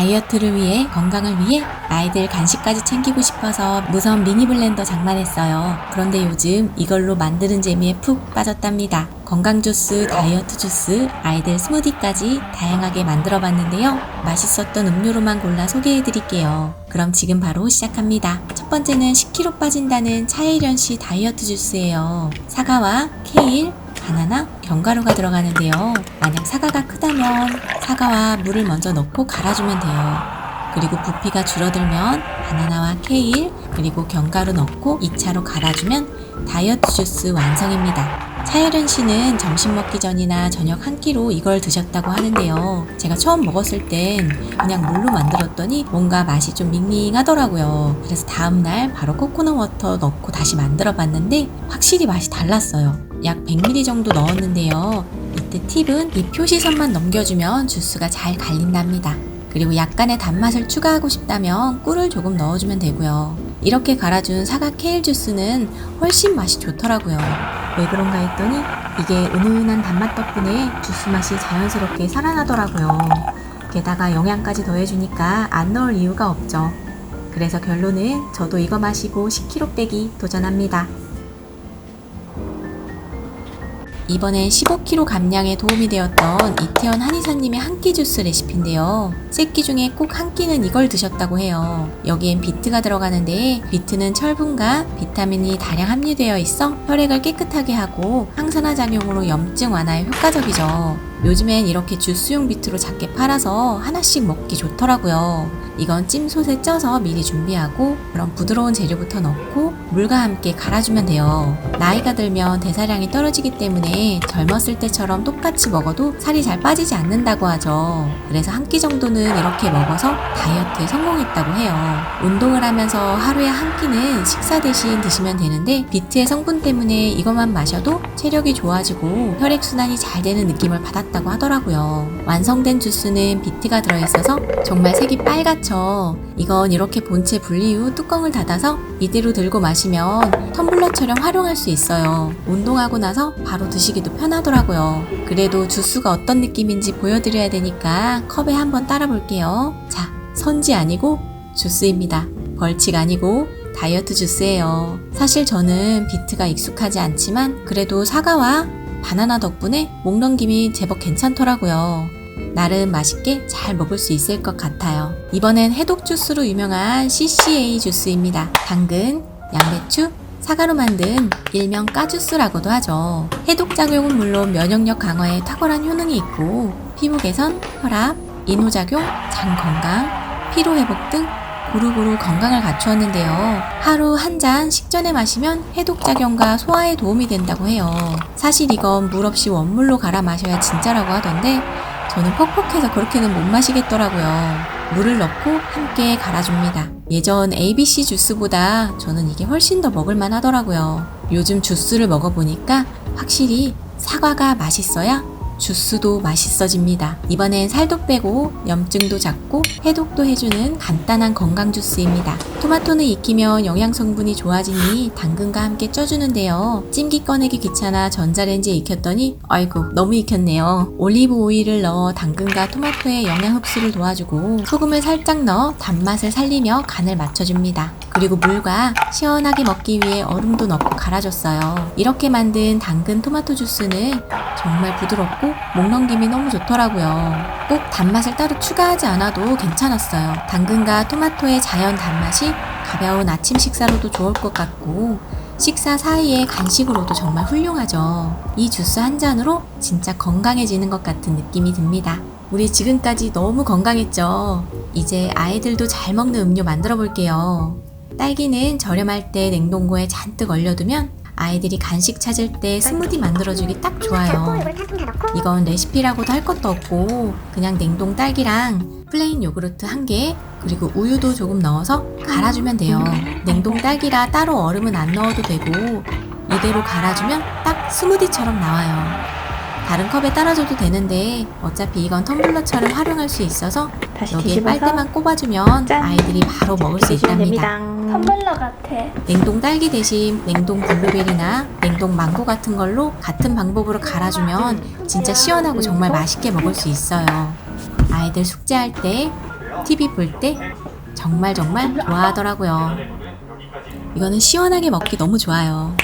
다이어트를 위해 건강을 위해 아이들 간식까지 챙기고 싶어서 무선 미니 블렌더 장만했어요. 그런데 요즘 이걸로 만드는 재미에 푹 빠졌답니다. 건강 주스, 다이어트 주스, 아이들 스무디까지 다양하게 만들어 봤는데요. 맛있었던 음료로만 골라 소개해 드릴게요. 그럼 지금 바로 시작합니다. 첫 번째는 10kg 빠진다는 차혜련 씨 다이어트 주스예요. 사과와 케일, 바나나, 견과류가 들어가는데요. 만약 사과가 크다면 사과와 물을 먼저 넣고 갈아주면 돼요. 그리고 부피가 줄어들면 바나나와 케일 그리고 견과류 넣고 2차로 갈아주면 다이어트 주스 완성입니다. 차혜련 씨는 점심 먹기 전이나 저녁 한 끼로 이걸 드셨다고 하는데요. 제가 처음 먹었을 땐 그냥 물로 만들었더니 뭔가 맛이 좀 밍밍하더라고요. 그래서 다음날 바로 코코넛 워터 넣고 다시 만들어 봤는데 확실히 맛이 달랐어요. 약 100ml 정도 넣었는데요. 이때 팁은 이 표시선만 넘겨주면 주스가 잘 갈린답니다. 그리고 약간의 단맛을 추가하고 싶다면 꿀을 조금 넣어주면 되고요. 이렇게 갈아준 사과 케일 주스는 훨씬 맛이 좋더라고요. 왜 그런가 했더니 이게 은은한 단맛 덕분에 주스 맛이 자연스럽게 살아나더라고요. 게다가 영양까지 더해주니까 안 넣을 이유가 없죠. 그래서 결론은 저도 이거 마시고 10kg 빼기 도전합니다. 이번엔 15kg 감량에 도움이 되었던 이태원 한의사님의 한 끼 주스 레시피인데요. 세 끼 중에 꼭 한 끼는 이걸 드셨다고 해요. 여기엔 비트가 들어가는데 비트는 철분과 비타민이 다량 함유되어 있어 혈액을 깨끗하게 하고 항산화 작용으로 염증 완화에 효과적이죠. 요즘엔 이렇게 주스용 비트로 작게 팔아서 하나씩 먹기 좋더라고요. 이건 찜솥에 쪄서 미리 준비하고 그럼 부드러운 재료부터 넣고 물과 함께 갈아주면 돼요. 나이가 들면 대사량이 떨어지기 때문에 젊었을 때처럼 똑같이 먹어도 살이 잘 빠지지 않는다고 하죠. 그래서 한 끼 정도는 이렇게 먹어서 다이어트에 성공했다고 해요. 운동을 하면서 하루에 한 끼는 식사 대신 드시면 되는데 비트의 성분 때문에 이것만 마셔도 체력이 좋아지고 혈액순환이 잘 되는 느낌을 받았다고 하더라고요. 완성된 주스는 비트가 들어있어서 정말 색이 빨갛죠. 이건 이렇게 본체 분리 후 뚜껑을 닫아서 이대로 들고 마시면 텀블러처럼 활용할 수 있어요. 운동하고 나서 바로 드시기도 편하더라고요. 그래도 주스가 어떤 느낌인지 보여드려야 되니까 컵에 한번 따라 볼게요. 자, 선지 아니고 주스입니다. 벌칙 아니고 다이어트 주스예요. 사실 저는 비트가 익숙하지 않지만 그래도 사과와 바나나 덕분에 목 넘김이 제법 괜찮더라고요. 나름 맛있게 잘 먹을 수 있을 것 같아요. 이번엔 해독 주스로 유명한 CCA 주스입니다. 당근, 양배추, 사과로 만든 일명 까주스라고도 하죠. 해독 작용은 물론 면역력 강화에 탁월한 효능이 있고 피부 개선, 혈압, 인후작용, 장 건강, 피로 회복 등 고루고루 건강을 갖추었는데요. 하루 한 잔 식전에 마시면 해독 작용과 소화에 도움이 된다고 해요. 사실 이건 물 없이 원물로 갈아 마셔야 진짜라고 하던데 저는 퍽퍽해서 그렇게는 못 마시겠더라고요. 물을 넣고 함께 갈아줍니다. 예전 ABC 주스보다 저는 이게 훨씬 더 먹을만 하더라고요. 요즘 주스를 먹어보니까 확실히 사과가 맛있어야 주스도 맛있어집니다. 이번엔 살도 빼고 염증도 잡고 해독도 해주는 간단한 건강 주스입니다. 토마토는 익히면 영양 성분이 좋아지니 당근과 함께 쪄주는데요. 찜기 꺼내기 귀찮아 전자레인지에 익혔더니 아이고 너무 익혔네요. 올리브 오일을 넣어 당근과 토마토의 영양 흡수를 도와주고 소금을 살짝 넣어 단맛을 살리며 간을 맞춰줍니다. 그리고 물과 시원하게 먹기 위해 얼음도 넣고 갈아줬어요. 이렇게 만든 당근 토마토 주스는 정말 부드럽고 목 넘김이 너무 좋더라고요. 꼭 단맛을 따로 추가하지 않아도 괜찮았어요. 당근과 토마토의 자연 단맛이 가벼운 아침 식사로도 좋을 것 같고 식사 사이에 간식으로도 정말 훌륭하죠. 이 주스 한 잔으로 진짜 건강해지는 것 같은 느낌이 듭니다. 우리 지금까지 너무 건강했죠. 이제 아이들도 잘 먹는 음료 만들어 볼게요. 딸기는 저렴할 때 냉동고에 잔뜩 얼려두면 아이들이 간식 찾을 때 스무디 만들어주기 딱 좋아요. 이건 레시피라고도 할 것도 없고 그냥 냉동 딸기랑 플레인 요구르트 한 개, 그리고 우유도 조금 넣어서 갈아주면 돼요. 냉동 딸기라 따로 얼음은 안 넣어도 되고 이대로 갈아주면 딱 스무디처럼 나와요. 다른 컵에 따라줘도 되는데 어차피 이건 텀블러처럼 활용할 수 있어서 다시 여기에 뒤집어서 빨대만 꼽아주면 짠! 아이들이 바로 먹을 수 드시면 있답니다. 됩니다. 텀블러 같아. 냉동 딸기 대신 냉동 블루베리나 냉동 망고 같은 걸로 같은 방법으로 갈아주면 진짜 시원하고 정말 맛있게 먹을 수 있어요. 아이들 숙제할 때 TV 볼 때 정말 정말 좋아하더라고요. 이거는 시원하게 먹기 너무 좋아요.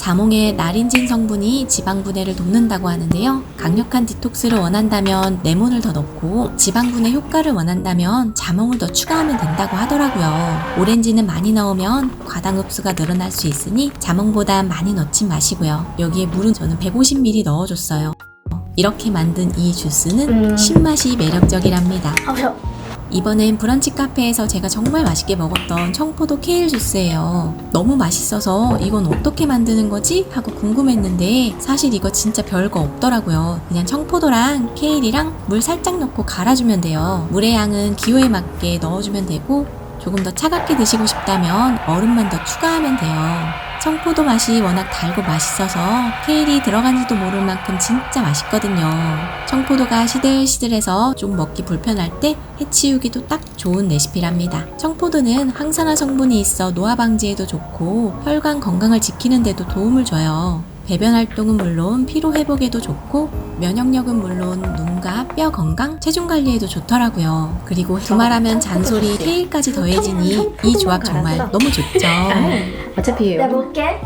자몽의 나린진 성분이 지방 분해를 돕는다고 하는데요. 강력한 디톡스를 원한다면 레몬을 더 넣고 지방 분해 효과를 원한다면 자몽을 더 추가하면 된다고 하더라고요. 오렌지는 많이 넣으면 과당 흡수가 늘어날 수 있으니 자몽보다 많이 넣진 마시고요. 여기에 물은 저는 150ml 넣어줬어요. 이렇게 만든 이 주스는 음. 신맛이 매력적이랍니다. 이번엔 브런치 카페에서 제가 정말 맛있게 먹었던 청포도 케일 주스예요. 너무 맛있어서 이건 어떻게 만드는 거지? 하고 궁금했는데 사실 이거 진짜 별거 없더라고요. 그냥 청포도랑 케일이랑 물 살짝 넣고 갈아주면 돼요. 물의 양은 기호에 맞게 넣어주면 되고 조금 더 차갑게 드시고 싶다면 얼음만 더 추가하면 돼요. 청포도 맛이 워낙 달고 맛있어서 케일이 들어간지도 모를 만큼 진짜 맛있거든요. 청포도가 시들시들해서 좀 먹기 불편할 때 해치우기도 딱 좋은 레시피랍니다. 청포도는 항산화 성분이 있어 노화 방지에도 좋고 혈관 건강을 지키는 데도 도움을 줘요. 배변 활동은 물론 피로 회복에도 좋고 면역력은 물론 눈과 뼈 건강, 체중 관리에도 좋더라고요. 그리고 두말하면 잔소리, 케일까지 더해지니 이 조합 정말 너무 좋죠. 어차피 내가 먹게.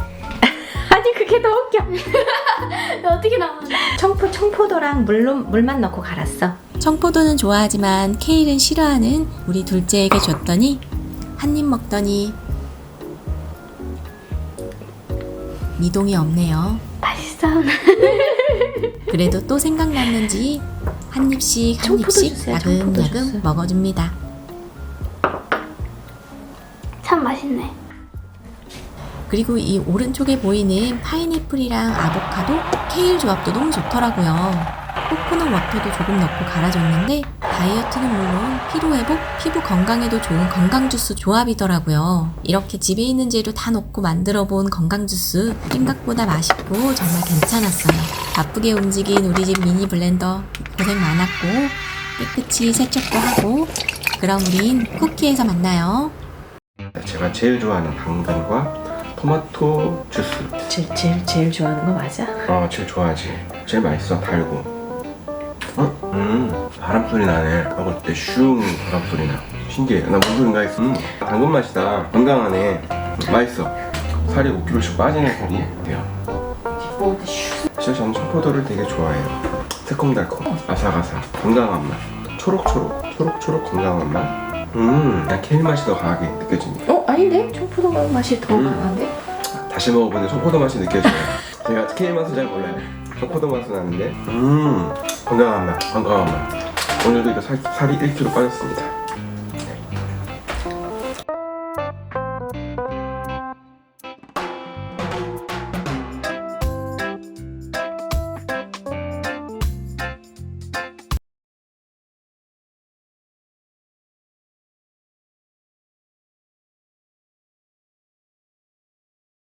아니 그게 더 웃겨. 어떻게 나와? 청포 청포도랑 물론 물만 넣고 갈았어. 청포도는 좋아하지만 케일은 싫어하는 우리 둘째에게 줬더니 한 입 먹더니 미동이 없네요. 맛있어. 그래도 또 생각났는지 한 입씩 한 청포도 입씩 주세요, 청포도 주스. 야금야금 먹어줍니다. 참 맛있네. 그리고 이 오른쪽에 보이는 파인애플이랑 아보카도, 케일 조합도 너무 좋더라고요. 코코넛 워터도 조금 넣고 갈아줬는데 다이어트는 물론 피로회복, 피부 건강에도 좋은 건강주스 조합이더라고요. 이렇게 집에 있는 재료 다 넣고 만들어 본 건강주스 생각보다 맛있고 정말 괜찮았어요. 바쁘게 움직인 우리 집 미니 블렌더 고생 많았고 깨끗이 세척도 하고 그럼 우린 쿠키에서 만나요. 제가 제일 좋아하는 당근과 토마토 주스. 제일 제일 제일 좋아하는 거 맞아? 어, 제일 좋아하지. 제일 맛있어, 달고. 바람 소리 나네. 먹을 때 슝 바람 소리 나. 신기해. 나 무슨 소리인가 했어. 음, 당근 맛이다. 건강하네. 음, 맛있어. 살이 5kg씩 빠지는 소리예요. 사실 저는 청포도를 되게 좋아해요. 새콤달콤, 아삭아삭, 건강한 맛. 초록초록, 초록초록 건강한 맛. 음, 그냥 케일 맛이 더 강하게 느껴집니다. 어 아닌데 청포도 맛이 더 음. 강한데? 다시 먹어보는데 청포도 맛이 느껴져요. 제가 케일 맛은 잘 몰라요. 청포도 맛은 나는데, 음, 건강한 맛, 건강한 맛. 오늘도 이거 살, 살이 1kg 빠졌습니다.